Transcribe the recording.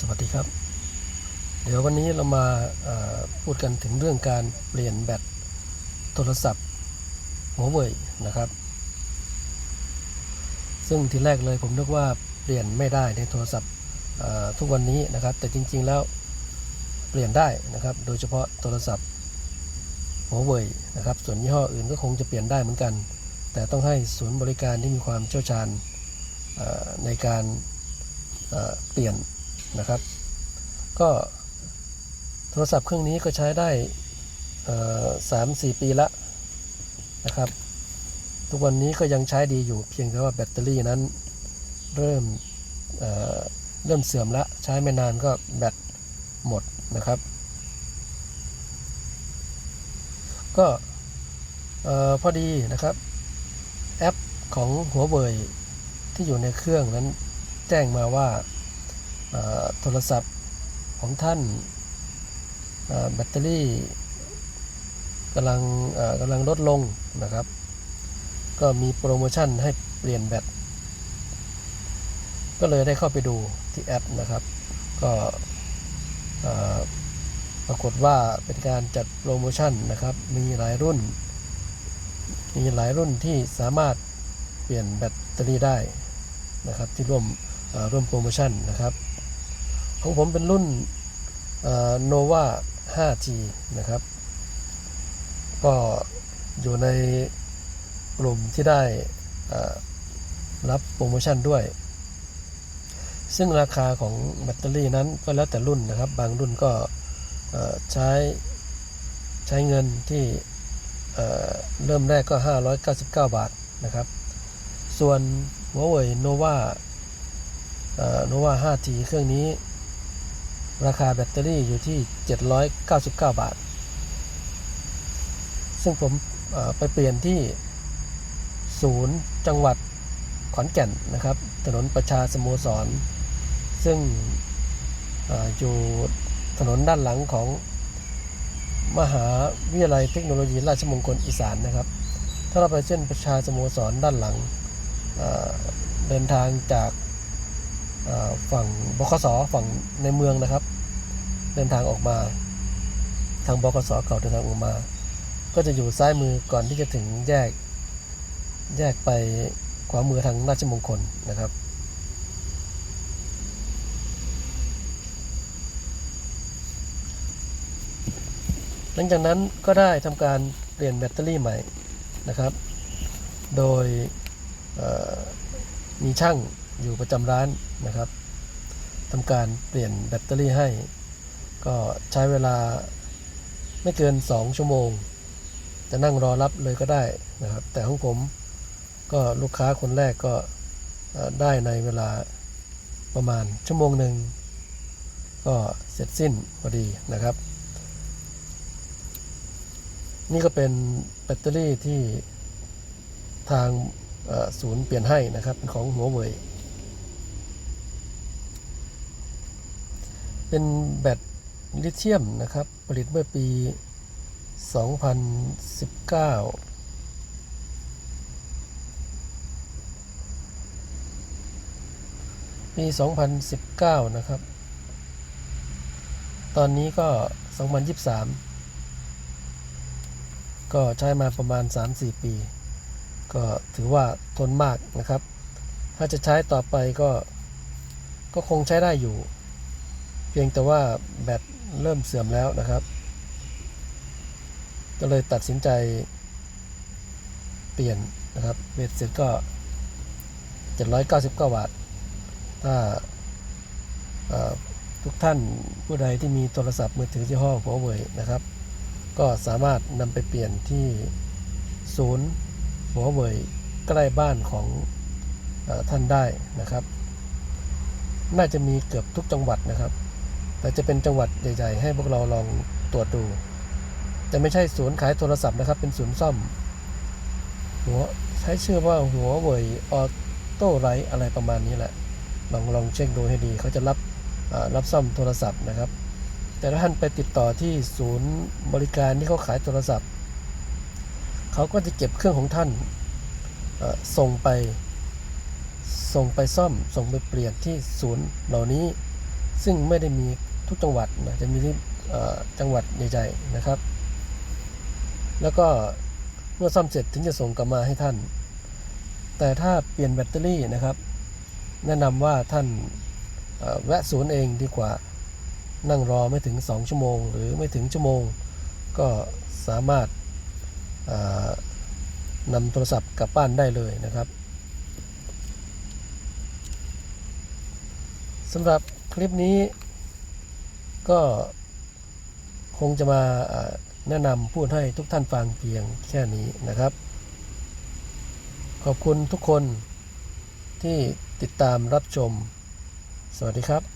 สวัสดีครับ เดี๋ยววันนี้เรามาพูดกันถึงเรื่องการเปลี่ยนแบตโทรศัพท์หัวเว่ยนะครับ ซึ่งทีแรกเลยผมนึกว่าเปลี่ยนไม่ได้ในโทรศัพท์ทุกวันนี้นะครับ แต่จริง ๆแล้วเปลี่ยนได้นะครับ โดยเฉพาะโทรศัพท์หัวเว่ยนะครับ ส่วนยี่ห้ออื่นก็คงจะเปลี่ยนได้เหมือนกัน แต่ต้องให้ศูนย์บริการที่มีความเชี่ยวชาญในการเปลี่ยน นะครับ ก็โทรศัพท์เครื่องนี้ก็ใช้ได้สามสี่ปีละนะครับ ทุกวันนี้ก็ยังใช้ดีอยู่เพียงแต่ว่าแบตเตอรี่นั้นเริ่มเเริ่มเสื่อมละใช้ไม่นานก็แบตหมดนะครับ ก็พอดีนะครับ แอปของหัวเว่ยที่อยู่ในเครื่องนั้นแจ้งมาว่า โทรศัพท์ของท่านแบตเตอรี่กำลังกำลังลดลงนะครับ ก็มีโปรโมชั่นให้เปลี่ยนแบตก็เลยได้เข้าไปดูที่แอปนะครับ ก็ปรากฏว่าเป็นการจัดโปรโมชั่นนะครับ มีหลายรุ่น มีหลายรุ่นที่สามารถเปลี่ยนแบตเตอรี่ได้นะครับ ที่ร่วมร่วมโปรโมชั่นนะครับ ของผมเป็นรุ่นโนวา 5G นะครับ ก็อยู่ในกลุ่มที่ได้รับโปรโมชั่นด้วย ซึ่งราคาของแบตเตอรี่นั้นก็แล้วแต่รุ่นนะครับ บางรุ่นก็ใช้ใช้เงินที่เริ่มแรกก็ 599 บาทนะครับ ส่วนหัวเว่ยโนวาโนวา 5G เครื่องนี้ ราคาแบตเตอรี่อยู่ที่ 799 บาท ซึ่งผมไปเปลี่ยนที่ศูนย์จังหวัดขอนแก่นนะครับ ถนนประชาสโมสร ซึ่งออยู่ถนนด้านหลังของมหาวิทยาลัยเทคโนโลยีราชมงคลอีสานนะครับ ถ้าเราไปเส้นประชาสโมสรด้านหลังเดินทางจาก ฝั่งบคสฝั่งในเมืองนะครับ เดินทางออกมา ทางบคสเก่าเดินทางออกมา ก็จะอยู่ซ้ายมือก่อนที่จะถึงแยก แยกไปขวามือทางราชมงคลนะครับหลังจากนั้นก็ได้ทำการเปลี่ยนแบตเตอรี่ใหม่นะครับ โดยมีช่าง อยู่ประจำร้านนะครับทำการเปลี่ยนแบตเตอรี่ให้ ก็ใช้เวลาไม่เกิน 2 ชั่วโมง จะนั่งรอรับเลยก็ได้นะครับ แต่ของผมก็ลูกค้าคนแรกก็ได้ในเวลาประมาณชั่วโมงหนึ่งก็เสร็จสิ้นพอดีนะครับ นี่ก็เป็นแบตเตอรี่ที่ทางศูนย์เปลี่ยนให้นะครับ เป็นของหัวเว่ย เป็นแบตลิเธียมนะครับ ผลิตเมื่อปี 2019ปี 2019 นะครับ ตอนนี้ก็ 2023 ก็ใช้มาประมาณ 3-4 ปี ก็ถือว่าทนมากนะครับ ถ้าจะใช้ต่อไปก็ ก็คงใช้ได้อยู่ พียงแต่ว่าแบตเริ่มเสื่อมแล้วนะครับ ก็เลยตัดสินใจเปลี่ยนนะครับเบ็ดเสร็จก็ 799บาทถ้าทุกท่านผู้ใดที่มีโทรศัพท์มือถือยี่ห้อหัวเว่ยนะครับ ก็สามารถนำไปเปลี่ยนที่ศูนย์หัวเว่ยใกล้บ้านของอท่านได้นะครับ น่าจะมีเกือบทุกจังหวัดนะครับ แต่จะเป็นจังหวัดใหญ่ๆ ให้พวกเราลองตรวจดู จะไม่ใช่ศูนย์ขายโทรศัพท์นะครับ เป็นศูนย์ซ่อม หัวใช้ชื่อว่าหัวเว่ยออโต้ไรอะไรประมาณนี้แหละ ลองลองเช็คดูให้ดี เขาจะรับรับซ่อมโทรศัพท์นะครับ แต่ถ้าท่านไปติดต่อที่ศูนย์บริการที่เขาขายโทรศัพท์ เขาก็จะเก็บเครื่องของท่านส่งไปส่งไปซ่อม ส่งไปเปลี่ยนที่ศูนย์เหล่านี้ ซึ่งไม่ได้มี ทุกจังหวัดนะจะมีที่จังหวัดใหญ่ๆนะครับ แล้วก็เมื่อซ่อมเสร็จถึงจะส่งกลับมาให้ท่าน แต่ถ้าเปลี่ยนแบตเตอรี่นะครับ แนะนำว่าท่านแวะศูนย์เองดีกว่านั่งรอไม่ถึง 2 ชั่วโมง หรือไม่ถึงชั่วโมง ก็สามารถนำโทรศัพท์กลับบ้านได้เลยนะครับสำหรับคลิปนี้ ก็คงจะมาแนะนำพูดให้ทุกท่านฟังเพียงแค่นี้นะครับ ขอบคุณทุกคนที่ติดตามรับชม สวัสดีครับ